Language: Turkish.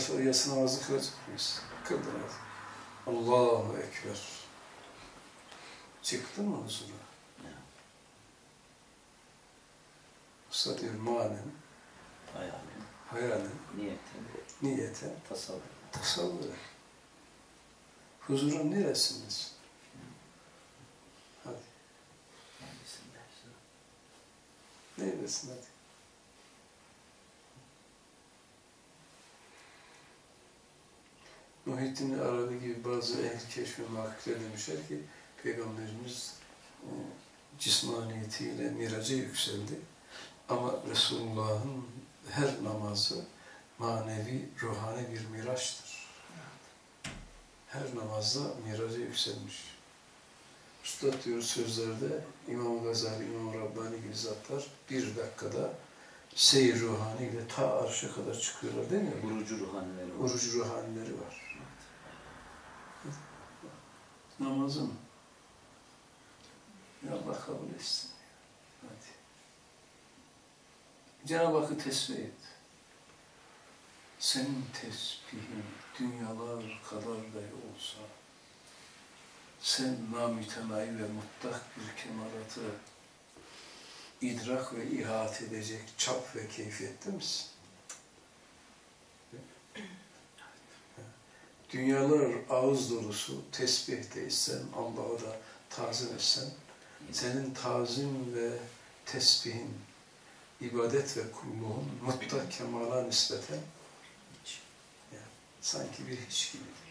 sonra yatsı namazı kılacak mıyız? Kıldınız. Allahu Ekber. Çıktın mı huzura? Usta diyor manen, Hayalin, hayalin, niyetin, niyete, tasavvur. tasavvur. Huzurun neresindesin? Hadi. Neredesin hadi? Muhittin Arabi gibi bazı ehl keşfi muhakkikler demişler ki Peygamberimiz e, cismaniyetiyle miraca yükseldi. Ama Resulullah'ın her namazı manevi, ruhani bir miraçtır. Her namazda miraca yükselmiş. Üstad diyor sözlerde İmam Gazali, İmam Rabbani gibi zatlar bir dakikada seyir ruhani ile ta arşa kadar çıkıyorlar değil mi? Vurucu ruhanileri var. Oruç ruhanileri var. Namazı mı? Ya Allah kabul etsin. Hadi. Cenab-ı Hakk'ı tesbih et. Senin tesbihin dünyalar kadar da olsa sen namütenayi ve mutlak bir kemalatı idrak ve ihat edecek çap ve keyfiyette misin? Dünyalar ağız dolusu tesbih etsen, Allah'ı da tazim etsen, senin tazim ve tesbihin, ibadet ve kulluğun mutlak kemala nispeten Hiç. sanki bir hiç gibi.